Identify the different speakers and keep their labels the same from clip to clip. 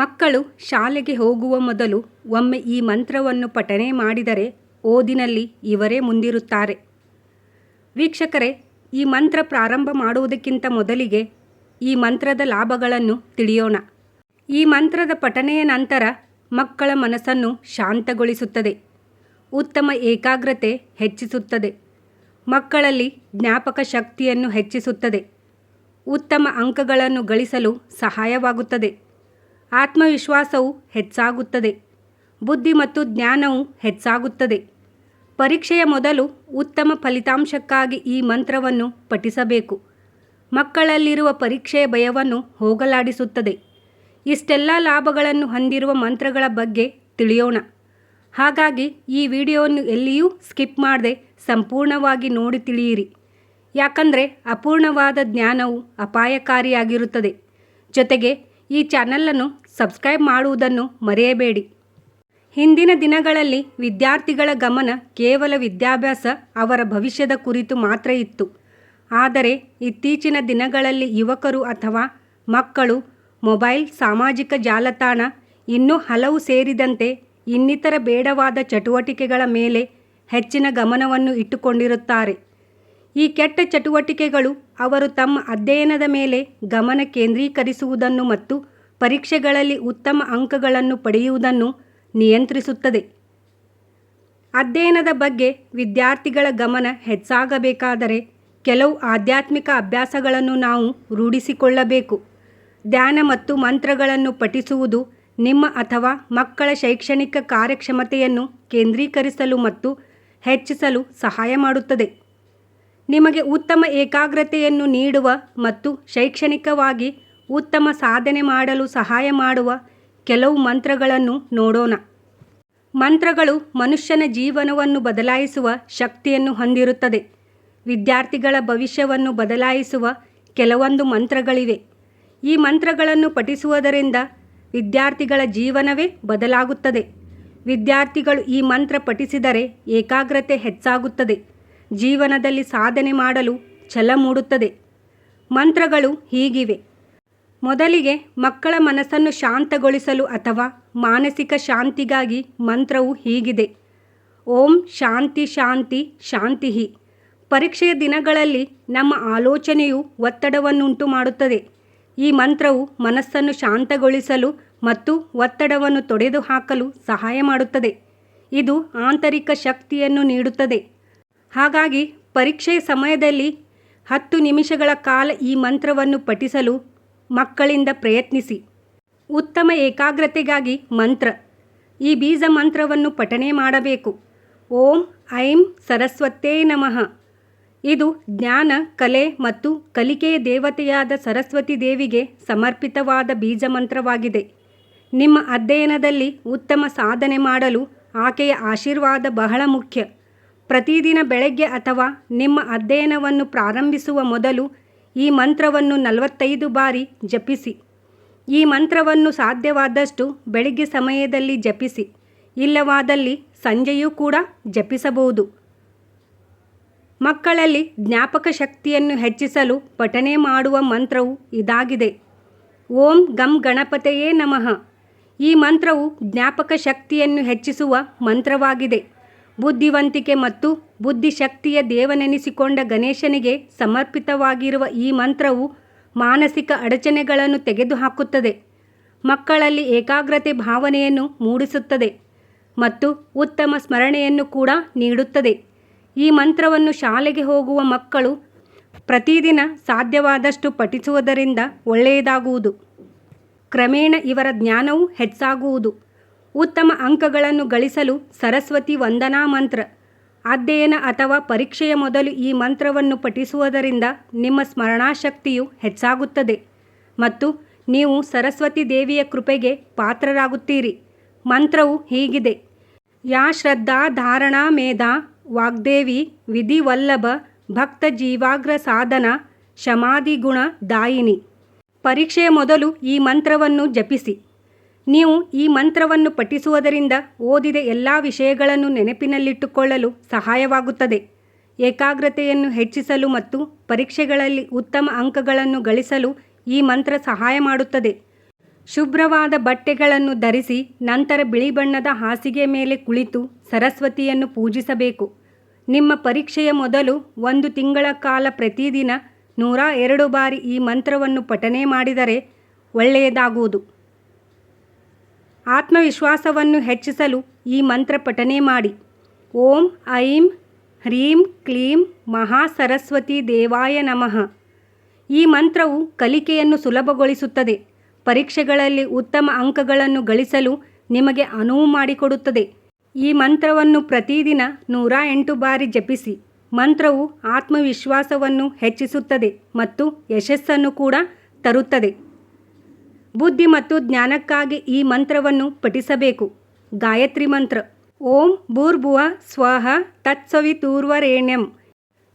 Speaker 1: ಮಕ್ಕಳು ಶಾಲೆಗೆ ಹೋಗುವ ಮೊದಲು ಒಮ್ಮೆ ಈ ಮಂತ್ರವನ್ನು ಪಠನೆ ಮಾಡಿದರೆ ಓದಿನಲ್ಲಿ ಇವರೇ ಮುಂದಿರುತ್ತಾರೆ. ವೀಕ್ಷಕರೇ, ಈ ಮಂತ್ರ ಪ್ರಾರಂಭ ಮಾಡುವುದಕ್ಕಿಂತ ಮೊದಲಿಗೆ ಈ ಮಂತ್ರದ ಲಾಭಗಳನ್ನು ತಿಳಿಯೋಣ. ಈ ಮಂತ್ರದ ಪಠನೆಯ ನಂತರ ಮಕ್ಕಳ ಮನಸ್ಸನ್ನು ಶಾಂತಗೊಳಿಸುತ್ತದೆ. ಉತ್ತಮ ಏಕಾಗ್ರತೆ ಹೆಚ್ಚಿಸುತ್ತದೆ. ಮಕ್ಕಳಲ್ಲಿ ಜ್ಞಾಪಕ ಶಕ್ತಿಯನ್ನು ಹೆಚ್ಚಿಸುತ್ತದೆ. ಉತ್ತಮ ಅಂಕಗಳನ್ನು ಗಳಿಸಲು ಸಹಾಯವಾಗುತ್ತದೆ. ಆತ್ಮವಿಶ್ವಾಸವು ಹೆಚ್ಚಾಗುತ್ತದೆ. ಬುದ್ಧಿ ಮತ್ತು ಜ್ಞಾನವು ಹೆಚ್ಚಾಗುತ್ತದೆ. ಪರೀಕ್ಷೆಯ ಮೊದಲು ಉತ್ತಮ ಫಲಿತಾಂಶಕ್ಕಾಗಿ ಈ ಮಂತ್ರವನ್ನು ಪಠಿಸಬೇಕು. ಮಕ್ಕಳಲ್ಲಿರುವ ಪರೀಕ್ಷೆಯ ಭಯವನ್ನು ಹೋಗಲಾಡಿಸುತ್ತದೆ. ಇಷ್ಟೆಲ್ಲ ಲಾಭಗಳನ್ನು ಹೊಂದಿರುವ ಮಂತ್ರಗಳ ಬಗ್ಗೆ ತಿಳಿಯೋಣ. ಹಾಗಾಗಿ ಈ ವಿಡಿಯೋವನ್ನು ಎಲ್ಲಿಯೂ ಸ್ಕಿಪ್ ಮಾಡದೆ ಸಂಪೂರ್ಣವಾಗಿ ನೋಡಿ ತಿಳಿಯಿರಿ. ಯಾಕಂದರೆ ಅಪೂರ್ಣವಾದ ಜ್ಞಾನವು ಅಪಾಯಕಾರಿಯಾಗಿರುತ್ತದೆ. ಜೊತೆಗೆ ಈ ಚಾನಲನ್ನು ಸಬ್ಸ್ಕ್ರೈಬ್ ಮಾಡುವುದನ್ನು ಮರೆಯಬೇಡಿ. ಹಿಂದಿನ ದಿನಗಳಲ್ಲಿ ವಿದ್ಯಾರ್ಥಿಗಳ ಗಮನ ಕೇವಲ ವಿದ್ಯಾಭ್ಯಾಸ, ಅವರ ಭವಿಷ್ಯದ ಕುರಿತು ಮಾತ್ರ ಇತ್ತು. ಆದರೆ ಇತ್ತೀಚಿನ ದಿನಗಳಲ್ಲಿ ಯುವಕರು ಅಥವಾ ಮಕ್ಕಳು ಮೊಬೈಲ್ ಸಾಮಾಜಿಕ ಜಾಲತಾಣ ಇನ್ನೂ ಹಲವು ಸೇರಿದಂತೆ ಇನ್ನಿತರ ಬೇಡವಾದ ಚಟುವಟಿಕೆಗಳ ಮೇಲೆ ಹೆಚ್ಚಿನ ಗಮನವನ್ನು ಇಟ್ಟುಕೊಂಡಿರುತ್ತಾರೆ. ಈ ಕೆಟ್ಟ ಚಟುವಟಿಕೆಗಳು ಅವರು ತಮ್ಮ ಅಧ್ಯಯನದ ಮೇಲೆ ಗಮನ ಕೇಂದ್ರೀಕರಿಸುವುದನ್ನು ಮತ್ತು ಪರೀಕ್ಷೆಗಳಲ್ಲಿ ಉತ್ತಮ ಅಂಕಗಳನ್ನು ಪಡೆಯುವುದನ್ನು ನಿಯಂತ್ರಿಸುತ್ತದೆ. ಅಧ್ಯಯನದ ಬಗ್ಗೆ ವಿದ್ಯಾರ್ಥಿಗಳ ಗಮನ ಹೆಚ್ಚಾಗಬೇಕಾದರೆ ಕೆಲವು ಆಧ್ಯಾತ್ಮಿಕ ಅಭ್ಯಾಸಗಳನ್ನು ನಾವು ರೂಢಿಸಿಕೊಳ್ಳಬೇಕು. ಧ್ಯಾನ ಮತ್ತು ಮಂತ್ರಗಳನ್ನು ಪಠಿಸುವುದು ನಿಮ್ಮ ಅಥವಾ ಮಕ್ಕಳ ಶೈಕ್ಷಣಿಕ ಕಾರ್ಯಕ್ಷಮತೆಯನ್ನು ಕೇಂದ್ರೀಕರಿಸಲು ಮತ್ತು ಹೆಚ್ಚಿಸಲು ಸಹಾಯ ಮಾಡುತ್ತದೆ. ನಿಮಗೆ ಉತ್ತಮ ಏಕಾಗ್ರತೆಯನ್ನು ನೀಡುವ ಮತ್ತು ಶೈಕ್ಷಣಿಕವಾಗಿ ಉತ್ತಮ ಸಾಧನೆ ಮಾಡಲು ಸಹಾಯ ಮಾಡುವ ಕೆಲವು ಮಂತ್ರಗಳನ್ನು ನೋಡೋಣ. ಮಂತ್ರಗಳು ಮನುಷ್ಯನ ಜೀವನವನ್ನು ಬದಲಾಯಿಸುವ ಶಕ್ತಿಯನ್ನು ಹೊಂದಿರುತ್ತದೆ. ವಿದ್ಯಾರ್ಥಿಗಳ ಭವಿಷ್ಯವನ್ನು ಬದಲಾಯಿಸುವ ಕೆಲವೊಂದು ಮಂತ್ರಗಳಿವೆ. ಈ ಮಂತ್ರಗಳನ್ನು ಪಠಿಸುವುದರಿಂದ ವಿದ್ಯಾರ್ಥಿಗಳ ಜೀವನವೇ ಬದಲಾಗುತ್ತದೆ. ವಿದ್ಯಾರ್ಥಿಗಳು ಈ ಮಂತ್ರ ಪಠಿಸಿದರೆ ಏಕಾಗ್ರತೆ ಹೆಚ್ಚಾಗುತ್ತದೆ. ಜೀವನದಲ್ಲಿ ಸಾಧನೆ ಮಾಡಲು ಛಲ ಮೂಡುತ್ತದೆ. ಮಂತ್ರಗಳು ಹೀಗಿವೆ. ಮೊದಲಿಗೆ ಮಕ್ಕಳ ಮನಸ್ಸನ್ನು ಶಾಂತಗೊಳಿಸಲು ಅಥವಾ ಮಾನಸಿಕ ಶಾಂತಿಗಾಗಿ ಮಂತ್ರವು ಹೀಗಿದೆ. ಓಂ ಶಾಂತಿ ಶಾಂತಿ ಶಾಂತಿ ಪರೀಕ್ಷೆಯ ದಿನಗಳಲ್ಲಿ ನಮ್ಮ ಆಲೋಚನೆಯು ಒತ್ತಡವನ್ನುಂಟು ಮಾಡುತ್ತದೆ. ಈ ಮಂತ್ರವು ಮನಸ್ಸನ್ನು ಶಾಂತಗೊಳಿಸಲು ಮತ್ತು ಒತ್ತಡವನ್ನು ತೊಡೆದುಹಾಕಲು ಸಹಾಯ ಮಾಡುತ್ತದೆ. ಇದು ಆಂತರಿಕ ಶಕ್ತಿಯನ್ನು ನೀಡುತ್ತದೆ. ಹಾಗಾಗಿ ಪರೀಕ್ಷೆಯ ಸಮಯದಲ್ಲಿ ಹತ್ತು ನಿಮಿಷಗಳ ಕಾಲ ಈ ಮಂತ್ರವನ್ನು ಪಠಿಸಲು ಮಕ್ಕಳಿಂದ ಪ್ರಯತ್ನಿಸಿ. ಉತ್ತಮ ಏಕಾಗ್ರತೆಗಾಗಿ ಮಂತ್ರ. ಈ ಬೀಜ ಮಂತ್ರವನ್ನು ಪಠನೆ ಮಾಡಬೇಕು. ಓಂ ಐಂ ಸರಸ್ವತೇ ನಮಃ. ಇದು ಜ್ಞಾನ, ಕಲೆ ಮತ್ತು ಕಲಿಕೆಯ ದೇವತೆಯಾದ ಸರಸ್ವತಿ ದೇವಿಗೆ ಸಮರ್ಪಿತವಾದ ಬೀಜ ಮಂತ್ರವಾಗಿದೆ. ನಿಮ್ಮ ಅಧ್ಯಯನದಲ್ಲಿ ಉತ್ತಮ ಸಾಧನೆ ಮಾಡಲು ಆಕೆಯ ಆಶೀರ್ವಾದ ಬಹಳ ಮುಖ್ಯ. ಪ್ರತಿದಿನ ಬೆಳಗ್ಗೆ ಅಥವಾ ನಿಮ್ಮ ಅಧ್ಯಯನವನ್ನು ಪ್ರಾರಂಭಿಸುವ ಮೊದಲು ಈ ಮಂತ್ರವನ್ನು ನಲವತ್ತೈದು ಬಾರಿ ಜಪಿಸಿ. ಈ ಮಂತ್ರವನ್ನು ಸಾಧ್ಯವಾದಷ್ಟು ಬೆಳಿಗ್ಗೆ ಸಮಯದಲ್ಲಿ ಜಪಿಸಿ. ಇಲ್ಲವಾದಲ್ಲಿ ಸಂಜೆಯೂ ಕೂಡ ಜಪಿಸಬಹುದು. ಮಕ್ಕಳಲ್ಲಿ ಜ್ಞಾಪಕ ಶಕ್ತಿಯನ್ನು ಹೆಚ್ಚಿಸಲು ಪಠನೆ ಮಾಡುವ ಮಂತ್ರವು ಇದಾಗಿದೆ. ಓಂ ಗಂ ಗಣಪತೆಯೇ ನಮಃ. ಈ ಮಂತ್ರವು ಜ್ಞಾಪಕ ಶಕ್ತಿಯನ್ನು ಹೆಚ್ಚಿಸುವ ಮಂತ್ರವಾಗಿದೆ. ಬುದ್ಧಿವಂತಿಕೆ ಮತ್ತು ಬುದ್ಧಿಶಕ್ತಿಯ ದೇವನೆನಿಸಿಕೊಂಡ ಗಣೇಶನಿಗೆ ಸಮರ್ಪಿತವಾಗಿರುವ ಈ ಮಂತ್ರವು ಮಾನಸಿಕ ಅಡಚಣೆಗಳನ್ನು ತೆಗೆದುಹಾಕುತ್ತದೆ. ಮಕ್ಕಳಲ್ಲಿ ಏಕಾಗ್ರತೆ ಭಾವನೆಯನ್ನು ಮೂಡಿಸುತ್ತದೆ ಮತ್ತು ಉತ್ತಮ ಸ್ಮರಣೆಯನ್ನು ಕೂಡ ನೀಡುತ್ತದೆ. ಈ ಮಂತ್ರವನ್ನು ಶಾಲೆಗೆ ಹೋಗುವ ಮಕ್ಕಳು ಪ್ರತಿದಿನ ಸಾಧ್ಯವಾದಷ್ಟು ಪಠಿಸುವುದರಿಂದ ಒಳ್ಳೆಯದಾಗುವುದು. ಕ್ರಮೇಣ ಇವರ ಜ್ಞಾನವು ಹೆಚ್ಚಾಗುವುದು. ಉತ್ತಮ ಅಂಕಗಳನ್ನು ಗಳಿಸಲು ಸರಸ್ವತಿ ವಂದನಾ ಮಂತ್ರ. ಅಧ್ಯಯನ ಅಥವಾ ಪರೀಕ್ಷೆಯ ಮೊದಲು ಈ ಮಂತ್ರವನ್ನು ಪಠಿಸುವುದರಿಂದ ನಿಮ್ಮ ಸ್ಮರಣಾಶಕ್ತಿಯು ಹೆಚ್ಚಾಗುತ್ತದೆ. ಮತ್ತು ನೀವು ಸರಸ್ವತಿ ದೇವಿಯ ಕೃಪೆಗೆ ಪಾತ್ರರಾಗುತ್ತೀರಿ. ಮಂತ್ರವು ಹೀಗಿದೆ. ಯಾ ಶ್ರದ್ಧಾ ಧಾರಣಾ ಮೇಧಾ ವಾಗ್ದೇವಿ ವಿಧಿವಲ್ಲಭ ಭಕ್ತ ಜೀವಾಗ್ರ ಸಾಧನ ಶಮಾದಿಗುಣ ದಾಯಿನಿ. ಪರೀಕ್ಷೆಯ ಮೊದಲು ಈ ಮಂತ್ರವನ್ನು ಜಪಿಸಿ. ನೀವು ಈ ಮಂತ್ರವನ್ನು ಪಠಿಸುವುದರಿಂದ ಓದಿದ ಎಲ್ಲ ವಿಷಯಗಳನ್ನು ನೆನಪಿನಲ್ಲಿಟ್ಟುಕೊಳ್ಳಲು ಸಹಾಯವಾಗುತ್ತದೆ. ಏಕಾಗ್ರತೆಯನ್ನು ಹೆಚ್ಚಿಸಲು ಮತ್ತು ಪರೀಕ್ಷೆಗಳಲ್ಲಿ ಉತ್ತಮ ಅಂಕಗಳನ್ನು ಗಳಿಸಲು ಈ ಮಂತ್ರ ಸಹಾಯ ಮಾಡುತ್ತದೆ. ಶುಭ್ರವಾದ ಬಟ್ಟೆಗಳನ್ನು ಧರಿಸಿ ನಂತರ ಬಿಳಿ ಬಣ್ಣದ ಹಾಸಿಗೆ ಮೇಲೆ ಕುಳಿತು ಸರಸ್ವತಿಯನ್ನು ಪೂಜಿಸಬೇಕು. ನಿಮ್ಮ ಪರೀಕ್ಷೆಯ ಮೊದಲು ಒಂದು ತಿಂಗಳ ಕಾಲ ಪ್ರತಿದಿನ ನೂರ ಎರಡು ಬಾರಿ ಈ ಮಂತ್ರವನ್ನು ಪಠನೆ ಮಾಡಿದರೆ ಒಳ್ಳೆಯದಾಗುವುದು. ಆತ್ಮವಿಶ್ವಾಸವನ್ನು ಹೆಚ್ಚಿಸಲು ಈ ಮಂತ್ರ ಪಠನೆ ಮಾಡಿ. ಓಂ ಐಂ ಹ್ರೀಂ ಕ್ಲೀಂ ಮಹಾಸರಸ್ವತಿ ದೇವಾಯ ನಮಃ. ಈ ಮಂತ್ರವು ಕಲಿಕೆಯನ್ನು ಸುಲಭಗೊಳಿಸುತ್ತದೆ. ಪರೀಕ್ಷೆಗಳಲ್ಲಿ ಉತ್ತಮ ಅಂಕಗಳನ್ನು ಗಳಿಸಲು ನಿಮಗೆ ಅನುವು ಮಾಡಿಕೊಡುತ್ತದೆ. ಈ ಮಂತ್ರವನ್ನು ಪ್ರತಿದಿನ ನೂರ ಎಂಟು ಬಾರಿ ಜಪಿಸಿ. ಮಂತ್ರವು ಆತ್ಮವಿಶ್ವಾಸವನ್ನು ಹೆಚ್ಚಿಸುತ್ತದೆ ಮತ್ತು ಯಶಸ್ಸನ್ನು ಕೂಡ ತರುತ್ತದೆ. ಬುದ್ಧಿ ಮತ್ತು ಜ್ಞಾನಕ್ಕಾಗಿ ಈ ಮಂತ್ರವನ್ನು ಪಠಿಸಬೇಕು. ಗಾಯತ್ರಿ ಮಂತ್ರ. ಓಂ ಭೂರ್ಭುವ ಸ್ವಹ ತತ್ಸವಿತೂರ್ವರೇಣ್ಯಂ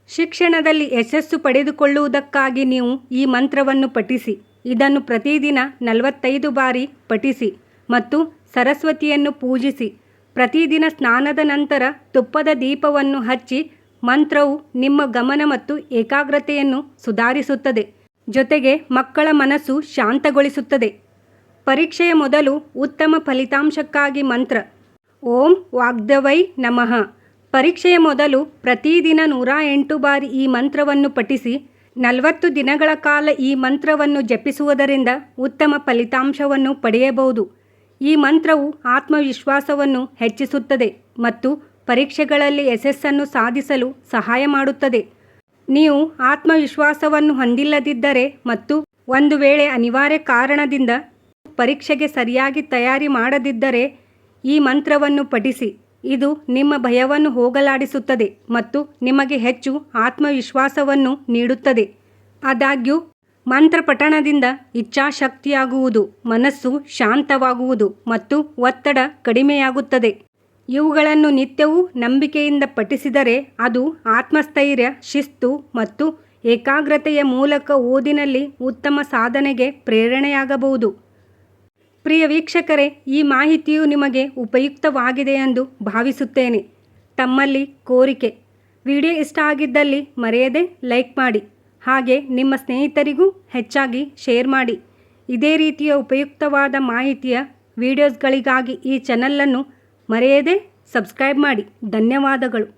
Speaker 1: ಶಿಕ್ಷಣದಲ್ಲಿ ಯಶಸ್ಸು ಪಡೆದುಕೊಳ್ಳುವುದಕ್ಕಾಗಿ ನೀವು ಈ ಮಂತ್ರವನ್ನು ಪಠಿಸಿ. ಇದನ್ನು ಪ್ರತಿದಿನ ನಲವತ್ತೈದು ಬಾರಿ ಪಠಿಸಿ ಮತ್ತು ಸರಸ್ವತಿಯನ್ನು ಪೂಜಿಸಿ. ಪ್ರತಿದಿನ ಸ್ನಾನದ ನಂತರ ತುಪ್ಪದ ದೀಪವನ್ನು ಹಚ್ಚಿ ಮಂತ್ರವು ನಿಮ್ಮ ಗಮನ ಮತ್ತು ಏಕಾಗ್ರತೆಯನ್ನು ಸುಧಾರಿಸುತ್ತದೆ. ಜೊತೆಗೆ ಮಕ್ಕಳ ಮನಸ್ಸು ಶಾಂತಗೊಳಿಸುತ್ತದೆ. ಪರೀಕ್ಷೆಯ ಮೊದಲು ಉತ್ತಮ ಫಲಿತಾಂಶಕ್ಕಾಗಿ ಮಂತ್ರ. ಓಂ ವಾಗ್ದವೈ ನಮಃ. ಪರೀಕ್ಷೆಯ ಮೊದಲು ಪ್ರತಿದಿನ ನೂರ ಎಂಟು ಬಾರಿ ಈ ಮಂತ್ರವನ್ನು ಪಠಿಸಿ, ನಲವತ್ತು ದಿನಗಳ ಕಾಲ ಈ ಮಂತ್ರವನ್ನು ಜಪಿಸುವುದರಿಂದ ಉತ್ತಮ ಫಲಿತಾಂಶವನ್ನು ಪಡೆಯಬಹುದು. ಈ ಮಂತ್ರವು ಆತ್ಮವಿಶ್ವಾಸವನ್ನು ಹೆಚ್ಚಿಸುತ್ತದೆ ಮತ್ತು ಪರೀಕ್ಷೆಗಳಲ್ಲಿ ಯಶಸ್ಸನ್ನು ಸಾಧಿಸಲು ಸಹಾಯ ಮಾಡುತ್ತದೆ. ನೀವು ಆತ್ಮವಿಶ್ವಾಸವನ್ನು ಹೊಂದಿಲ್ಲದಿದ್ದರೆ ಮತ್ತು ಒಂದು ವೇಳೆ ಅನಿವಾರ್ಯ ಕಾರಣದಿಂದ ಪರೀಕ್ಷೆಗೆ ಸರಿಯಾಗಿ ತಯಾರಿ ಮಾಡದಿದ್ದರೆ ಈ ಮಂತ್ರವನ್ನು ಪಠಿಸಿ. ಇದು ನಿಮ್ಮ ಭಯವನ್ನು ಹೋಗಲಾಡಿಸುತ್ತದೆ ಮತ್ತು ನಿಮಗೆ ಹೆಚ್ಚು ಆತ್ಮವಿಶ್ವಾಸವನ್ನು ನೀಡುತ್ತದೆ. ಆದಾಗ್ಯೂ, ಮಂತ್ರ ಪಠಣದಿಂದ ಇಚ್ಛಾಶಕ್ತಿಯಾಗುವುದು, ಮನಸ್ಸು ಶಾಂತವಾಗುವುದು ಮತ್ತು ಒತ್ತಡ ಕಡಿಮೆಯಾಗುತ್ತದೆ. ಇವುಗಳನ್ನು ನಿತ್ಯವೂ ನಂಬಿಕೆಯಿಂದ ಪಠಿಸಿದರೆ ಅದು ಆತ್ಮಸ್ಥೈರ್ಯ, ಶಿಸ್ತು ಮತ್ತು ಏಕಾಗ್ರತೆಯ ಮೂಲಕ ಓದಿನಲ್ಲಿ ಉತ್ತಮ ಸಾಧನೆಗೆ ಪ್ರೇರಣೆಯಾಗಬಹುದು. ಪ್ರಿಯ ವೀಕ್ಷಕರೇ, ಈ ಮಾಹಿತಿಯು ನಿಮಗೆ ಉಪಯುಕ್ತವಾಗಿದೆ ಎಂದು ಭಾವಿಸುತ್ತೇನೆ. ತಮ್ಮಲ್ಲಿ ಕೋರಿಕೆ. ವಿಡಿಯೋ ಇಷ್ಟ ಆಗಿದ್ದಲ್ಲಿ ಮರೆಯದೆ ಲೈಕ್ ಮಾಡಿ. ಹಾಗೆ ನಿಮ್ಮ ಸ್ನೇಹಿತರಿಗೂ ಹೆಚ್ಚಾಗಿ ಶೇರ್ ಮಾಡಿ. ಇದೇ ರೀತಿಯ ಉಪಯುಕ್ತವಾದ ಮಾಹಿತಿಯ ವಿಡಿಯೋಸ್ಗಳಿಗಾಗಿ ಈ ಚಾನಲನ್ನು ಮರೆಯದೆ ಸಬ್ಸ್ಕ್ರೈಬ್ ಮಾಡಿ. ಧನ್ಯವಾದಗಳು.